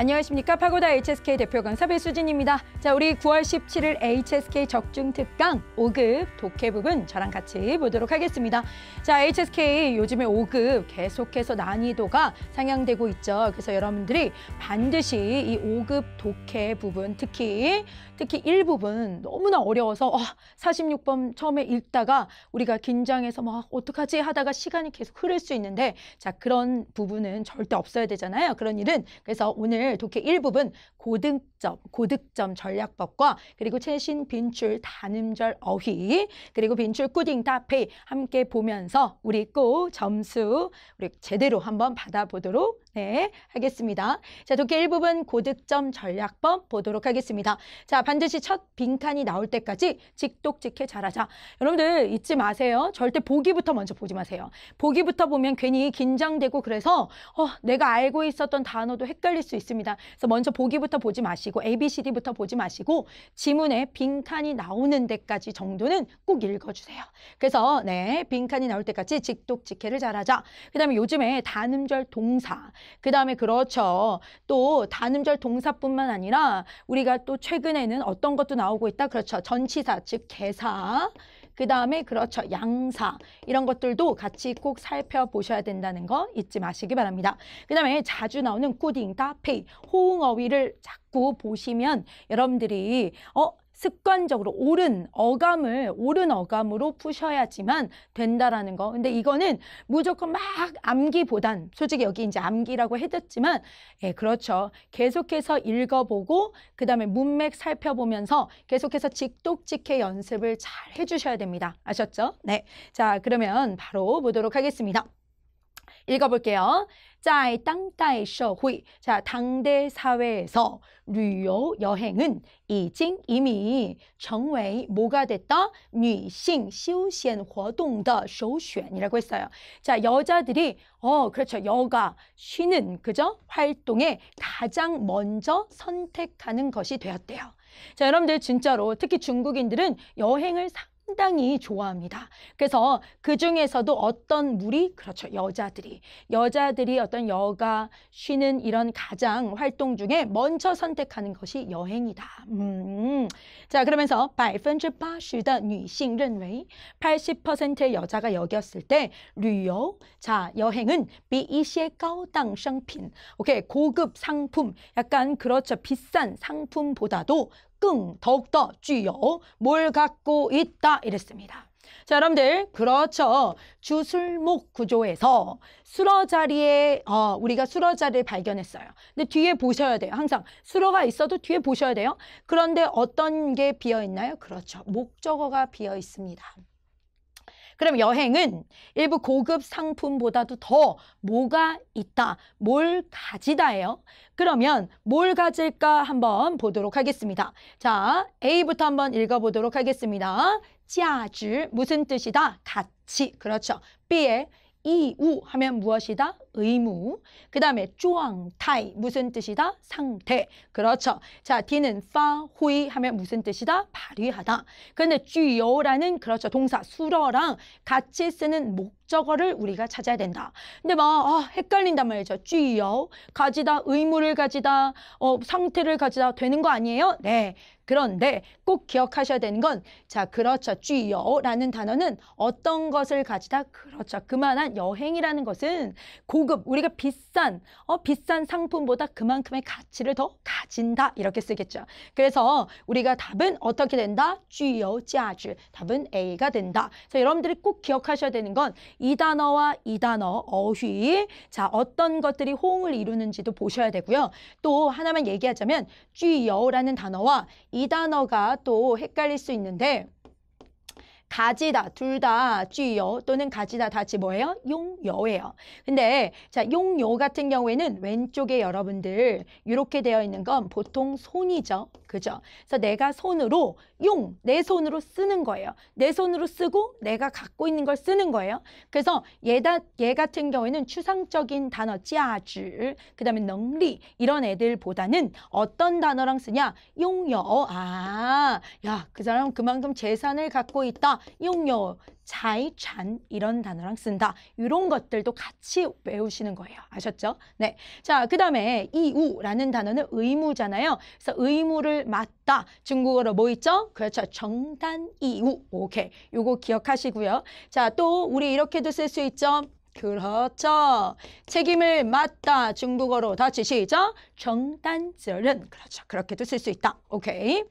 안녕하십니까 파고다 HSK 대표 강사 배수진입니다. 자 우리 9월 17일 HSK 적중 특강 5급 독해 부분 저랑 같이 보도록 하겠습니다. 자 HSK 요즘에 5급 계속해서 난이도가 상향되고 있죠. 그래서 여러분들이 반드시 이 5급 독해 부분 특히 특히 일부분 너무나 어려워서 어, 46번 처음에 읽다가 우리가 긴장해서 막 어떡하지 하다가 시간이 계속 흐를 수 있는데 자 그런 부분은 절대 없어야 되잖아요. 그런 일은 그래서 오늘 독해 일부분 고등점, 고득점 전략법과 그리고 최신 빈출 단음절 어휘 그리고 빈출 꾸딩 따페이 함께 보면서 우리 꼭 점수 우리 제대로 한번 받아보도록 네, 하겠습니다. 자, 독해 일부분 고득점 전략법 보도록 하겠습니다. 자, 반드시 첫 빈칸이 나올 때까지 직독직해 잘하자. 여러분들 잊지 마세요. 절대 보기부터 먼저 보지 마세요. 보기부터 보면 괜히 긴장되고 그래서 어, 내가 알고 있었던 단어도 헷갈릴 수 있습니다. 그래서 먼저 보기부터 보지 마시고 ABCD부터 보지 마시고 지문에 빈칸이 나오는 데까지 정도는 꼭 읽어주세요. 그래서 네, 빈칸이 나올 때까지 직독직해를 잘하자. 그 다음에 요즘에 단음절 동사 그 다음에 그렇죠. 또 단음절 동사뿐만 아니라 우리가 또 최근에는 어떤 것도 나오고 있다. 그렇죠. 전치사, 즉 개사. 그 다음에 그렇죠. 양사 이런 것들도 같이 꼭 살펴보셔야 된다는 거 잊지 마시기 바랍니다. 그 다음에 자주 나오는 꾸딩, 따페이, 호응어휘를 자꾸 보시면 여러분들이 어 습관적으로 옳은 어감을 옳은 어감으로 푸셔야지만 된다라는 거. 근데 이거는 무조건 막 암기보단 솔직히 여기 이제 암기라고 해뒀지만 예, 그렇죠. 계속해서 읽어보고 그다음에 문맥 살펴보면서 계속해서 직독직해 연습을 잘 해주셔야 됩니다. 아셨죠? 네. 자, 그러면 바로 보도록 하겠습니다. 읽어볼게요. 在当代社会, 자, 당대 사회에서 旅游 여행은 已经 이미 成为 뭐가 됐다? 女性休闲活动的首选이라고 했어요. 자, 여자들이 어, 그렇죠. 여가 쉬는 그죠? 활동에 가장 먼저 선택하는 것이 되었대요. 자, 여러분들 진짜로 특히 중국인들은 여행을 상 당히 좋아합니다. 그래서 그 중에서도 어떤 무리 그렇죠. 여자들이 여자들이 어떤 여가 쉬는 이런 가장 활동 중에 먼저 선택하는 것이 여행이다. 음. 자, 그러면서 百分之八十的女性认为 80%의 여자가 여겼을 때 旅游 자, 여행은 比一些高档商品 오케이. 고급 상품 약간 그렇죠. 비싼 상품보다도 끙 더욱더 쥐요 뭘 갖고 있다 이랬습니다. 자 여러분들 그렇죠. 주술목 구조에서 수러 자리에 어, 우리가 수러 자리를 발견했어요. 근데 뒤에 보셔야 돼요. 항상 수러가 있어도 뒤에 보셔야 돼요. 그런데 어떤 게 비어 있나요? 그렇죠. 목적어가 비어 있습니다. 그럼 여행은 일부 고급 상품보다도 더 뭐가 있다, 뭘 가지다예요. 그러면 뭘 가질까 한번 보도록 하겠습니다. 자, A부터 한번 읽어보도록 하겠습니다. 价值 무슨 뜻이다? 가치. 그렇죠. B의 이우 하면 무엇이다? 의무. 그 다음에 쭈앙타이 무슨 뜻이다? 상태. 그렇죠. 자, D는 파휘 하면 무슨 뜻이다? 발휘하다. 그런데 쥐요라는 그렇죠. 동사 수러랑 같이 쓰는 목적어를 우리가 찾아야 된다. 근데 막 아, 헷갈린단 말이죠. 쥐요 가지다 의무를 가지다 어, 상태를 가지다 되는 거 아니에요? 네. 그런데 꼭 기억하셔야 되는 건 자, 그렇죠. 쥐요라는 단어는 어떤 것을 가지다? 그렇죠. 그만한 여행이라는 것은 고 급, 우리가 비싼, 어, 비싼 상품보다 그만큼의 가치를 더 가진다. 이렇게 쓰겠죠. 그래서 우리가 답은 어떻게 된다? 쥐요,价值. 답은 A가 된다. 그래서 여러분들이 꼭 기억하셔야 되는 건 이 단어와 이 단어, 어휘. 자, 어떤 것들이 호응을 이루는지도 보셔야 되고요. 또 하나만 얘기하자면 쥐요라는 단어와 이 단어가 또 헷갈릴 수 있는데 가지다 둘 다 쥐요 또는 가지다 다지 뭐예요? 용여예요. 근데 자 용요 같은 경우에는 왼쪽에 여러분들 이렇게 되어 있는 건 보통 손이죠. 그죠? 그래서 내가 손으로 용, 내 손으로 쓰는 거예요. 내 손으로 쓰고 내가 갖고 있는 걸 쓰는 거예요. 그래서 얘다, 얘 같은 경우에는 추상적인 단어, 价值,그 다음에 능리 이런 애들보다는 어떤 단어랑 쓰냐? 용여. 아, 야, 그 사람 그만큼 재산을 갖고 있다. 용여. 자이찬 이런 단어랑 쓴다. 이런 것들도 같이 외우시는 거예요. 아셨죠? 네. 자, 그 다음에 이우라는 단어는 의무잖아요. 그래서 의무를 맞다. 중국어로 뭐 있죠? 그렇죠. 정단 이우. 오케이. 요거 기억하시고요. 자, 또 우리 이렇게도 쓸 수 있죠. 그렇죠. 책임을 맡다. 중국어로 다시 시작. 정단절은. 그렇죠. 그렇게도 쓸 수 있다. 오케이.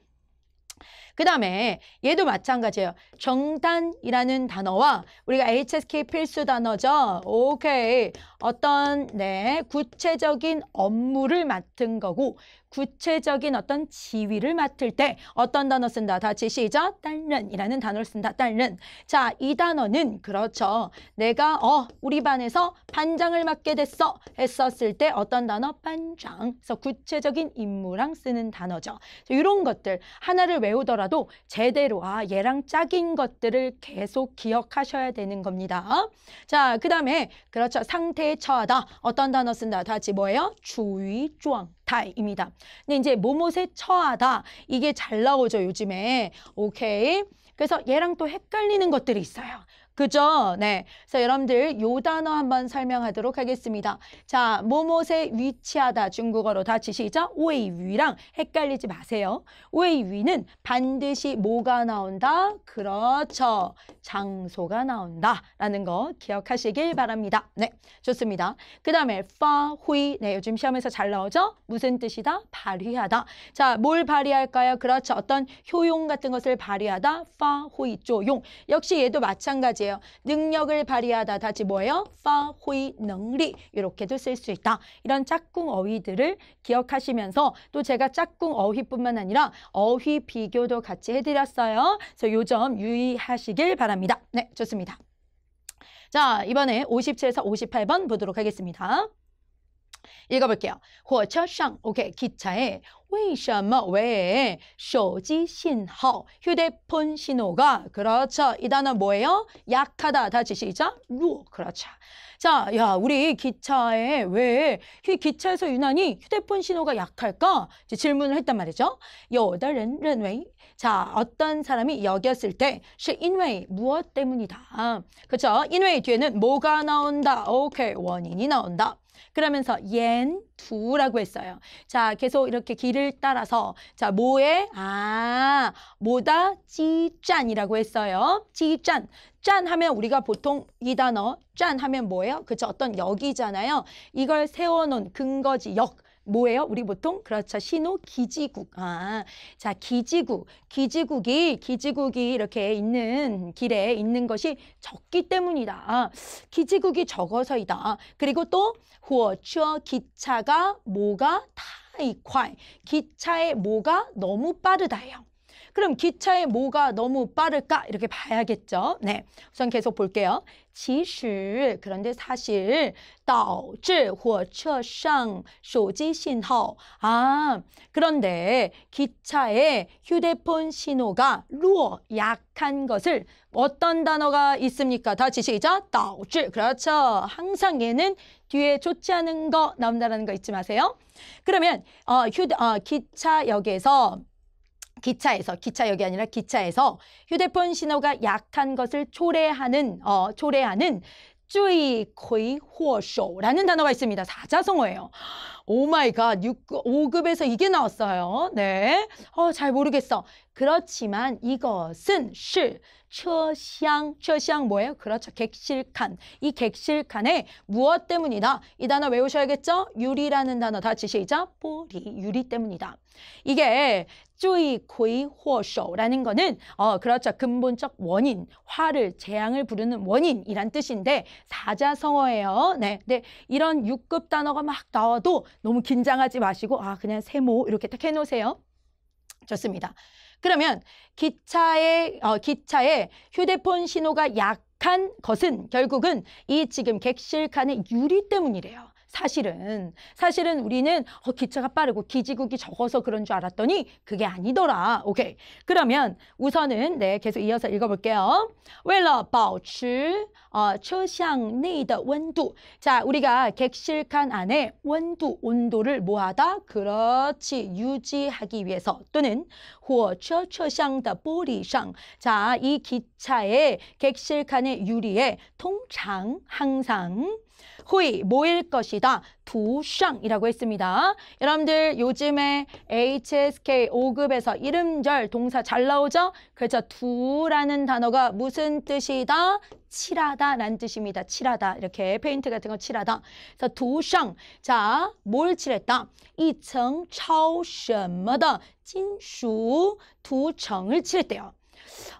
그 다음에 얘도 마찬가지예요. 정단이라는 단어와 우리가 HSK 필수 단어죠. 오케이. 어떤 네 구체적인 업무를 맡은 거고 구체적인 어떤 지위를 맡을 때 어떤 단어 쓴다. 다시 시작. 딸른이라는 단어를 쓴다. 딸른. 자, 이 단어는 그렇죠. 내가 어 우리 반에서 반장을 맡게 됐어 했었을 때 어떤 단어? 반장. 그래서 구체적인 임무랑 쓰는 단어죠. 이런 것들 하나를 외우더라도 제대로 아 얘랑 짝인 것들을 계속 기억하셔야 되는 겁니다. 자, 그 다음에 그렇죠. 상태에 처하다. 어떤 단어 쓴다. 다시 뭐예요? 주의状 타입니다. 근데 이제 모못에 처하다. 이게 잘 나오죠, 요즘에. 오케이. 그래서 얘랑 또 헷갈리는 것들이 있어요. 그죠? 네. 그래서 여러분들 요 단어 한번 설명하도록 하겠습니다. 자, 모못에 위치하다 중국어로 다시 시작. 오이 위랑 헷갈리지 마세요. 오이 위는 반드시 뭐가 나온다? 그렇죠. 장소가 나온다. 라는 거 기억하시길 바랍니다. 네, 좋습니다. 그 다음에 파휘. 네, 요즘 시험에서 잘 나오죠? 무슨 뜻이다? 발휘하다. 자, 뭘 발휘할까요? 그렇죠. 어떤 효용 같은 것을 발휘하다. 파휘 조용. 역시 얘도 마찬가지예요. 문제예요. 능력을 발휘하다 다시 뭐예요? 파휘 능리 이렇게도 쓸 수 있다. 이런 짝꿍 어휘들을 기억하시면서 또 제가 짝꿍 어휘뿐만 아니라 어휘 비교도 같이 해드렸어요. 그래서 요 점 유의하시길 바랍니다. 네, 좋습니다. 자, 이번에 57에서 58번 보도록 하겠습니다. 읽어볼게요. 火车上 오케이 기차에 为什么왜 手机信号 휴대폰 신호가 그렇죠. 이 단어 뭐예요? 약하다. 다시 시작. 弱 그렇죠. 자, 야, 우리 기차에 왜 기차에서 유난히 휴대폰 신호가 약할까? 질문을 했단 말이죠. 有的人认为 자, 어떤 사람이 여겼을 때, 是因为 무엇 때문이다. 그렇죠? 因为 뒤에는 뭐가 나온다. 오케이, 원인이 나온다. 그러면서 옌 두라고 했어요. 자, 계속 이렇게 길을 따라서 자, 뭐에 아, 뭐다 찌짠이라고 했어요. 찌짠. 짠 하면 우리가 보통 이 단어 짠 하면 뭐예요? 그죠? 어떤 역이잖아요. 이걸 세워 놓은 근거지 역. 뭐예요? 우리 보통 그렇죠. 신호 기지국. 아, 자 기지국. 기지국이 기지국이 이렇게 있는 길에 있는 것이 적기 때문이다. 아, 기지국이 적어서이다. 그리고 또火车 기차가 뭐가 타이콰이. 기차의 뭐가 너무 빠르다예요. 그럼 기차의 뭐가 너무 빠를까? 이렇게 봐야겠죠. 네, 우선 계속 볼게요. 其实 그런데 사실 导致火车上手机信号 아, 그런데 기차에 휴대폰 신호가 弱 약한 것을 어떤 단어가 있습니까? 다시 시작. 导致 그렇죠. 항상 얘는 뒤에 좋지 않은 거 나온다는 거 잊지 마세요. 그러면 어, 휴대 어, 기차역에서 기차에서 기차역이 아니라 기차에서 휴대폰 신호가 약한 것을 초래하는 어 초래하는 주의 코이 호쇼라는 단어가 있습니다. 사자성어예요. 오 마이 갓. 5급에서 이게 나왔어요. 네. 어, 잘 모르겠어. 그렇지만 이것은 실 처향 처향 뭐예요? 그렇죠. 객실칸. 이 객실칸에 무엇 때문이다? 이 단어 외우셔야겠죠? 유리라는 단어 다 지시이자 보리 유리 때문이다. 이게 쪼이코이호쇼라는 거는 어 그렇죠. 근본적 원인, 화를 재앙을 부르는 원인이란 뜻인데 사자성어예요. 네. 네 이런 6급 단어가 막 나와도 너무 긴장하지 마시고 아 그냥 세모 이렇게 딱 해놓으세요. 좋습니다. 그러면 기차의 어, 기차의 휴대폰 신호가 약한 것은 결국은 이 지금 객실칸의 유리 때문이래요. 사실은 사실은 우리는 어, 기차가 빠르고 기지국이 적어서 그런 줄 알았더니 그게 아니더라. 오케이. 그러면 우선은 네 계속 이어서 읽어볼게요. 为了保持 어, 车厢内的温度. 자, 우리가 객실칸 안에温度, 온도를 뭐하다? 그렇지, 유지하기 위해서 또는 火车车厢的玻璃上. 자, 이 기차의 객실칸의 유리에 통常, 항상 후이 모일 것이다. 두샹이라고 했습니다. 여러분들 요즘에 HSK 5급에서 이름절 동사 잘 나오죠? 그렇죠. 두라는 단어가 무슨 뜻이다? 칠하다라는 뜻입니다. 칠하다. 이렇게 페인트 같은 거 칠하다. 그래서 두샹. 자, 뭘 칠했다? 一层超什么的金属두청을 칠했대요.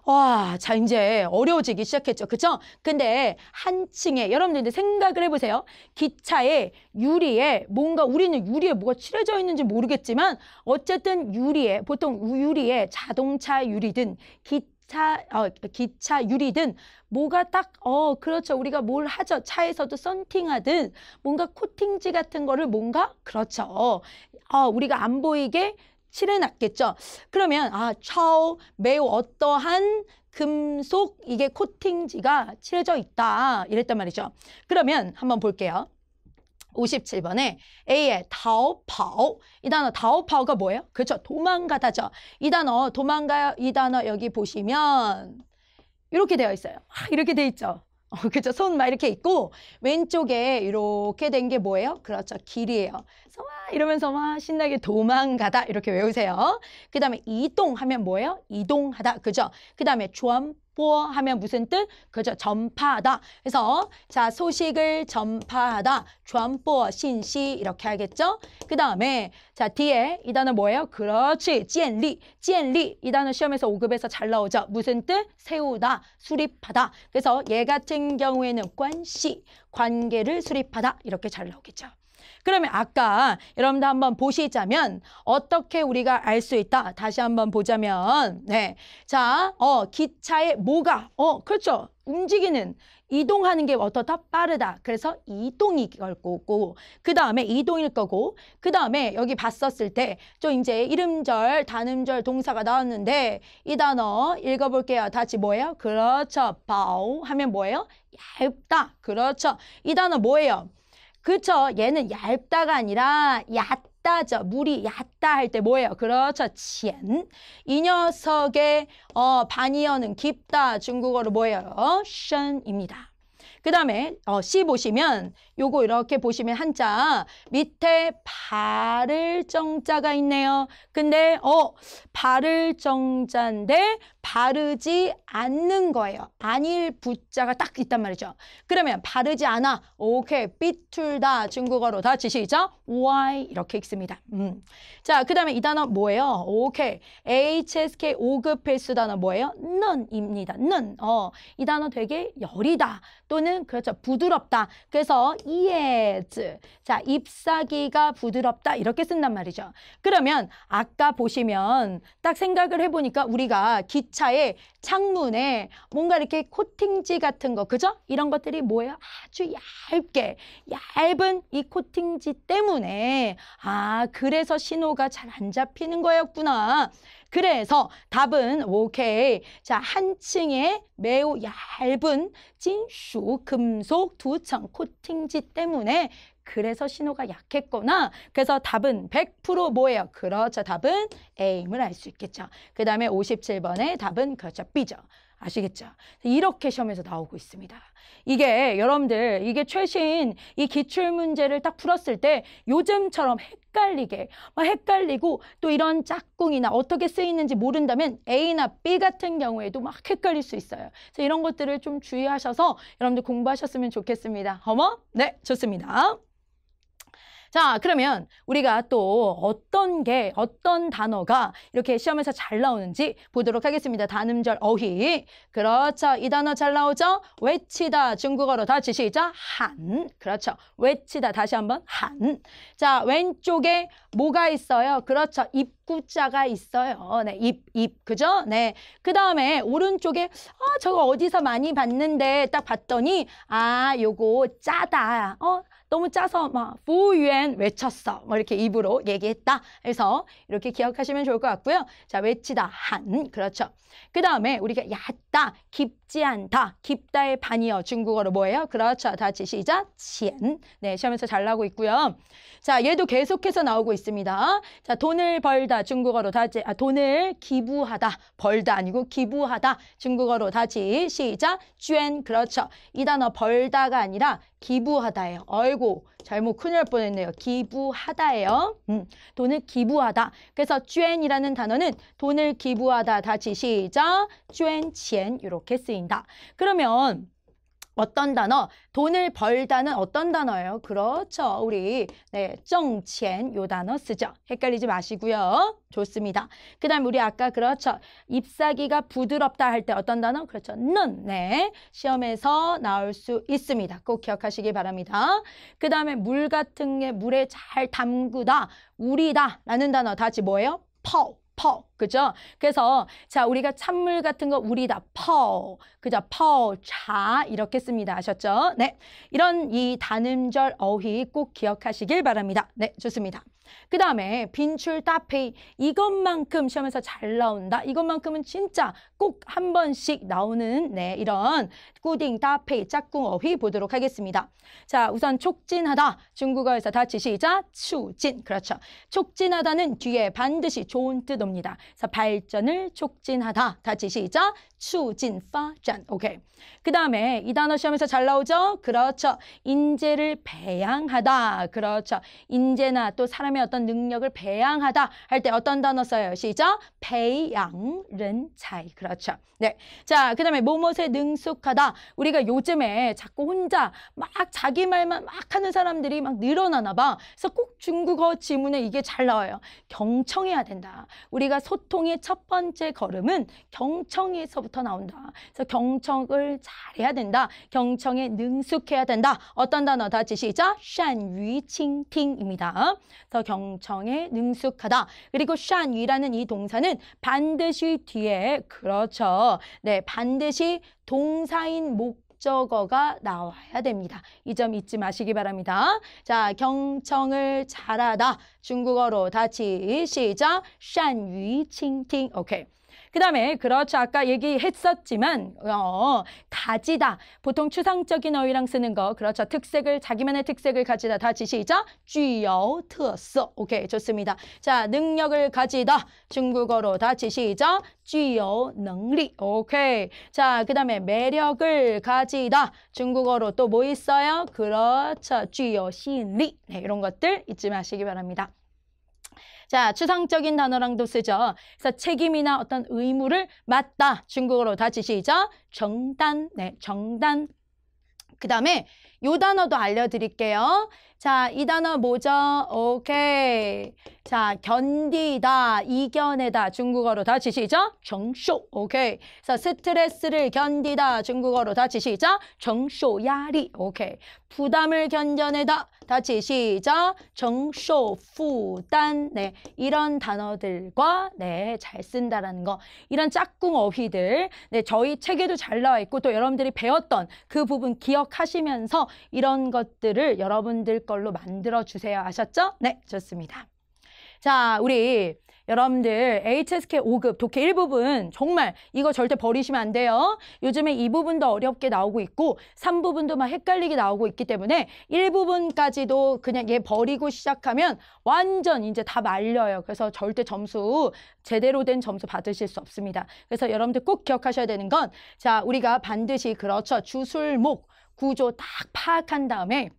와, 자 이제 어려워지기 시작했죠. 그죠? 근데 한 층에 여러분들 생각을 해보세요. 기차에 유리에 뭔가 우리는 유리에 뭐가 칠해져 있는지 모르겠지만 어쨌든 유리에 보통 유리에 자동차 유리든 기차 어, 기차 유리든 뭐가 딱 어 그렇죠 우리가 뭘 하죠 차에서도 썬팅하든 뭔가 코팅지 같은 거를 뭔가 그렇죠 어 우리가 안 보이게 칠해놨겠죠. 그러면 아, 차오 매우 어떠한 금속 이게 코팅지가 칠해져 있다 이랬단 말이죠. 그러면 한번 볼게요. 57번에 A의 타오파오 이 단어 타오파오가 뭐예요? 그렇죠. 도망가다죠. 이 단어 도망가 이 단어 여기 보시면 이렇게 되어 있어요. 아, 이렇게 돼 있죠. 어, 그죠? 손 막 이렇게 있고 왼쪽에 이렇게 된 게 뭐예요? 그렇죠. 길이에요. 그래서 와 이러면서 막 신나게 도망가다 이렇게 외우세요. 그 다음에 이동 하면 뭐예요? 이동하다. 그죠? 그 다음에 주엄 보 하면 무슨 뜻? 그죠? 전파하다. 그래서 자 소식을 전파하다. 전보 신시 이렇게 하겠죠? 그 다음에 자 뒤에 이 단어 뭐예요? 그렇지. 찌엔리. 찌엔리. 이 단어 시험에서 5급에서 잘 나오죠? 무슨 뜻? 세우다. 수립하다. 그래서 얘 같은 경우에는 관시. 관계를 수립하다. 이렇게 잘 나오겠죠? 그러면 아까 여러분들 한번 보시자면 어떻게 우리가 알 수 있다. 다시 한번 보자면 네. 자, 어, 기차에 뭐가 어, 그렇죠. 움직이는 이동하는 게 어떻다? 빠르다. 그래서 이동이 걸 거고 그 다음에 이동일 거고 그 다음에 여기 봤었을 때좀 이제 이름절, 단음절 동사가 나왔는데 이 단어 읽어볼게요. 다시 뭐예요? 그렇죠. 바오 하면 뭐예요? 얇다. 그렇죠. 이 단어 뭐예요? 그렇죠. 얘는 얇다가 아니라 얕다죠. 물이 얕다 할 때 뭐예요? 그렇죠. 첸. 이 녀석의 어, 반이어는 깊다. 중국어로 뭐예요? 션입니다. 그 다음에 어, C 보시면 요거 이렇게 보시면 한자 밑에 바를 정자가 있네요. 근데 어 바를 정자인데 바르지 않는 거예요. 아닐 부자가 딱 있단 말이죠. 그러면 바르지 않아. 오케이. 삐툴다 중국어로 다시 시작. why 이렇게 읽습니다. 음. 자, 그 다음에 이 단어 뭐예요? 오케이. HSK 5급 필수 단어 뭐예요? none입니다. none. 어, 이 단어 되게 열이다. 또는 그렇죠. 부드럽다. 그래서 이에즈. 자, 잎사귀가 부드럽다. 이렇게 쓴단 말이죠. 그러면 아까 보시면 딱 생각을 해보니까 우리가 기차의 창문에 뭔가 이렇게 코팅지 같은 거, 그죠? 이런 것들이 뭐예요? 아주 얇게, 얇은 이 코팅지 때문에 아, 그래서 신호가 잘 안 잡히는 거였구나. 그래서 답은 오케이. 자, 한 층에 매우 얇은 진수, 금속 두層코팅지 때문에 그래서 신호가 약했거나 그래서 답은 100% 뭐예요? 그렇죠. 답은 A임을 알 수 있겠죠. 그 다음에 57번의 답은 그렇죠. B죠. 아시겠죠? 이렇게 시험에서 나오고 있습니다. 이게 여러분들 이게 최신 이 기출 문제를 딱 풀었을 때 요즘처럼 헷갈리게 막 헷갈리고 또 이런 짝꿍이나 어떻게 쓰이는지 모른다면 A나 B 같은 경우에도 막 헷갈릴 수 있어요. 그래서 이런 것들을 좀 주의하셔서 여러분들 공부하셨으면 좋겠습니다. 어머? 네, 좋습니다. 자, 그러면 우리가 또 어떤 게, 어떤 단어가 이렇게 시험에서 잘 나오는지 보도록 하겠습니다. 단음절 어휘. 그렇죠. 이 단어 잘 나오죠? 외치다. 중국어로 다시 시작. 한. 그렇죠. 외치다. 다시 한번. 한. 자, 왼쪽에 뭐가 있어요? 그렇죠. 입구자가 있어요. 네, 입, 입. 그죠? 네. 그 다음에 오른쪽에, 아, 저거 어디서 많이 봤는데 딱 봤더니, 아, 요거 짜다. 어, 너무 짜서 막 부유엔 외쳤어. 뭐 이렇게 입으로 얘기했다. 해서 이렇게 기억하시면 좋을 것 같고요. 자, 외치다 한 그렇죠. 그 다음에 우리가 얕다, 깊지 않다, 깊다의 반이요. 중국어로 뭐예요? 그렇죠. 다시 시작. 첸. 네, 시험에서 잘 나오고 있고요. 자, 얘도 계속해서 나오고 있습니다. 자, 돈을 벌다 중국어로 다시 아, 돈을 기부하다. 벌다 아니고 기부하다. 중국어로 다시 시작. 쨘. 그렇죠. 이 단어 벌다가 아니라 기부하다예요. 아이고 잘못 큰일 날 뻔했네요. 기부하다예요. 음, 돈을 기부하다. 그래서 쨘이라는 단어는 돈을 기부하다. 다시 시작. 쨘钱 이렇게 쓰인다. 그러면 어떤 단어? 돈을 벌다는 어떤 단어예요? 그렇죠. 우리 네, 挣钱요 단어 쓰죠. 헷갈리지 마시고요. 좋습니다. 그 다음에 우리 아까 그렇죠. 잎사귀가 부드럽다 할 때 어떤 단어? 그렇죠. 는. 네. 시험에서 나올 수 있습니다. 꼭 기억하시기 바랍니다. 그 다음에 물 같은 게 물에 잘 담그다, 우리다 라는 단어 다시 뭐예요? 퍼. 퍼, 그죠? 그래서 자 우리가 찬물 같은 거 우리 다 퍼, 그죠? 퍼, 자 이렇게 씁니다. 아셨죠? 네, 이런 이 단음절 어휘 꼭 기억하시길 바랍니다. 네, 좋습니다. 그 다음에 빈출 따페이 이것만큼 시험에서 잘 나온다. 이것만큼은 진짜 꼭 한 번씩 나오는 네 이런 꾸딩 따페이 짝꿍 어휘 보도록 하겠습니다. 자 우선 촉진하다 중국어에서 다시 시작 추진 그렇죠. 촉진하다는 뒤에 반드시 좋은 뜻 옵니다. 그래서 발전을 촉진하다 다시 시작 추진 파전 오케이. 그 다음에 이 단어 시험에서 잘 나오죠. 그렇죠. 인재를 배양하다 그렇죠. 인재나 또 사람의 어떤 능력을 배양하다 할 때 어떤 단어 써요? 시작. 배양, 른차이. 그렇죠. 네. 자, 그 다음에 뭐뭇에 능숙하다. 우리가 요즘에 자꾸 혼자 막 자기 말만 막 하는 사람들이 막 늘어나나 봐. 그래서 꼭 중국어 지문에 이게 잘 나와요. 경청해야 된다. 우리가 소 소통의 첫 번째 걸음은 경청에서부터 나온다. 그래서 경청을 잘해야 된다. 경청에 능숙해야 된다. 어떤 단어 다 지시죠? 샨위칭팅입니다. 그래서 경청에 능숙하다. 그리고 샨위라는 이 동사는 반드시 뒤에 그렇죠. 네, 반드시 동사인 목 적어가 나와야 됩니다. 이 점 잊지 마시기 바랍니다. 자, 경청을 잘하다. 중국어로 다시 시작. 善于倾听. 오케이. 그다음에 그렇죠. 아까 얘기했었지만 어, 가지다. 보통 추상적인 어휘랑 쓰는 거. 그렇죠. 특색을 자기만의 특색을 가지다. 다 지시죠. 쥐여 특서. 오케이. 좋습니다. 자, 능력을 가지다. 중국어로 다 지시죠. 쥐어 능리. 오케이. 자, 그다음에 매력을 가지다. 중국어로 또 뭐 있어요? 그렇죠. 쥐어 신리 네, 이런 것들 잊지 마시기 바랍니다. 자, 추상적인 단어랑도 쓰죠. 그래서 책임이나 어떤 의무를 맡다. 중국어로 다시 시작. 정단. 네, 정단. 그 다음에 요 단어도 알려드릴게요. 자, 이 단어 뭐죠? 오케이. 자, 견디다, 이겨내다. 중국어로 다시 시작. 정쇼. 오케이. 그래서 스트레스를 견디다. 중국어로 다시 시작. 정쇼 야리. 오케이. 부담을 견뎌내다. 다시 시작. 정쇼 부단. 네. 이런 단어들과 네, 잘 쓴다라는 거. 이런 짝꿍 어휘들. 네, 저희 책에도 잘 나와 있고 또 여러분들이 배웠던 그 부분 기억하시면서 이런 것들을 여러분들 걸로 만들어 주세요. 아셨죠? 네, 좋습니다. 자, 우리 여러분들 HSK 5급 독해 1부분 정말 이거 절대 버리시면 안 돼요. 요즘에 이 부분도 어렵게 나오고 있고 3부분도 막 헷갈리게 나오고 있기 때문에 1부분까지도 그냥 얘 버리고 시작하면 완전 이제 다 말려요. 그래서 절대 점수 제대로 된 점수 받으실 수 없습니다. 그래서 여러분들 꼭 기억하셔야 되는 건 자, 우리가 반드시 그렇죠. 주술목 구조 딱 파악한 다음에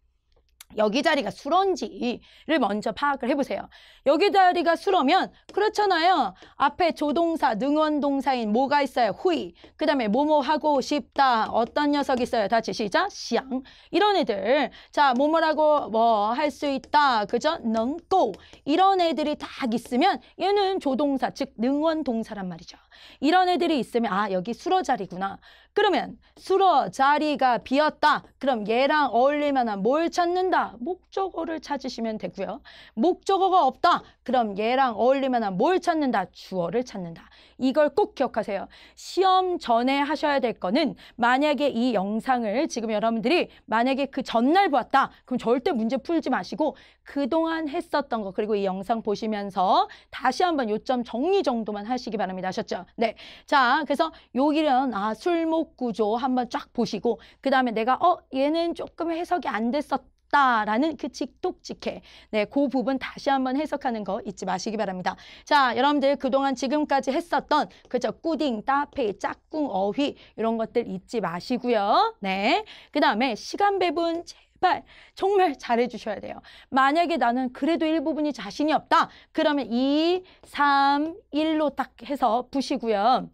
여기 자리가 수런지를 먼저 파악을 해보세요. 여기 자리가 수러면 그렇잖아요. 앞에 조동사, 능원동사인 뭐가 있어요? 후이. 그 다음에 뭐뭐 하고 싶다. 어떤 녀석 있어요? 다시 시작. 시양. 이런 애들. 자, 뭐뭐라고 뭐 할 수 있다. 그죠? 능고. 이런 애들이 딱 있으면 얘는 조동사, 즉 능원동사란 말이죠. 이런 애들이 있으면 아 여기 수러 자리구나. 그러면 수러 자리가 비었다. 그럼 얘랑 어울릴 만한 뭘 찾는다? 목적어를 찾으시면 되고요. 목적어가 없다. 그럼 얘랑 어울릴 만한 뭘 찾는다? 주어를 찾는다. 이걸 꼭 기억하세요. 시험 전에 하셔야 될 거는 만약에 이 영상을 지금 여러분들이 만약에 그 전날 보았다. 그럼 절대 문제 풀지 마시고 그동안 했었던 거 그리고 이 영상 보시면서 다시 한번 요점 정리 정도만 하시기 바랍니다. 아셨죠? 네. 자, 그래서 여기는 아, 술목 구조 한번 쫙 보시고 그다음에 내가 어, 얘는 조금 해석이 안 됐었 라는 그 직독직해. 네, 그 부분 다시 한번 해석하는 거 잊지 마시기 바랍니다. 자, 여러분들 그동안 지금까지 했었던 그저 꾸딩, 따페이, 짝꿍, 어휘 이런 것들 잊지 마시고요. 네. 그 다음에 시간 배분 제발 정말 잘해 주셔야 돼요. 만약에 나는 그래도 일부분이 자신이 없다. 그러면 2, 3, 1로 딱 해서 푸시고요.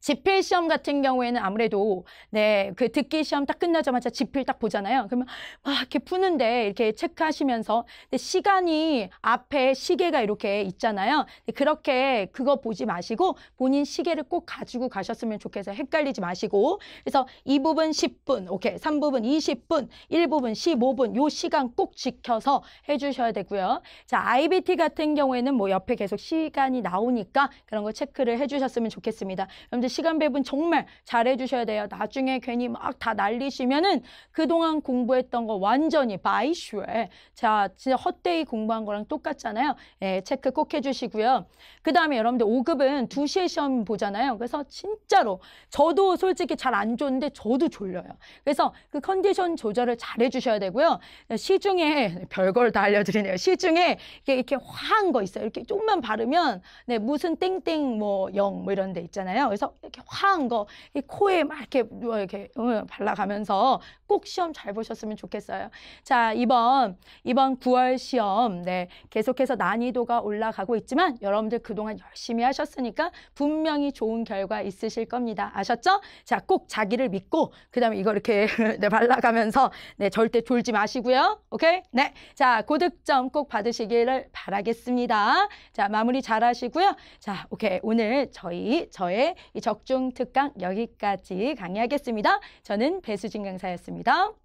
지필 시험 같은 경우에는 아무래도 네, 그 듣기 시험 딱 끝나자마자 지필 딱 보잖아요. 그러면 막 이렇게 푸는데 이렇게 체크하시면서 근데 시간이 앞에 시계가 이렇게 있잖아요. 그렇게 그거 보지 마시고 본인 시계를 꼭 가지고 가셨으면 좋겠어요. 헷갈리지 마시고. 그래서 이 부분 10분, 오케이. 3부분 20분, 1부분 15분 요 시간 꼭 지켜서 해 주셔야 되고요. 자, IBT 같은 경우에는 뭐 옆에 계속 시간이 나오니까 그런 거 체크를 해 주셨으면 좋겠습니다. 여러분들 시간 배분 정말 잘 해 주셔야 돼요. 나중에 괜히 막 다 날리시면은 그동안 공부했던 거 완전히 바이슈에 자 진짜 헛되이 공부한 거랑 똑같잖아요. 예, 체크 꼭 해 주시고요. 그 다음에 여러분들 5급은 2시에 시험 보잖아요. 그래서 진짜로 저도 솔직히 잘 안 좋은데 저도 졸려요. 그래서 그 컨디션 조절을 잘 해 주셔야 되고요. 시중에 별걸 다 알려 드리네요. 시중에 이렇게, 이렇게 화한 거 있어요. 이렇게 조금만 바르면 네, 무슨 땡땡 뭐 영뭐 이런 데 있잖아요. 그래서 이렇게 화한 거, 이 코에 막 이렇게 뭐 이렇게 어, 발라가면서 꼭 시험 잘 보셨으면 좋겠어요. 자, 이번 이번 9월 시험 네, 계속해서 난이도가 올라가고 있지만 여러분들 그동안 열심히 하셨으니까 분명히 좋은 결과 있으실 겁니다. 아셨죠? 자, 꼭 자기를 믿고 그 다음에 이거 이렇게 네, 발라가면서 네, 절대 졸지 마시고요. 오케이? 네. 자, 고득점 꼭 받으시기를 바라겠습니다. 자, 마무리 잘 하시고요. 자, 오케이. 오늘 저희 저의 이 적중 특강 여기까지 강의하겠습니다. 저는 배수진 강사였습니다.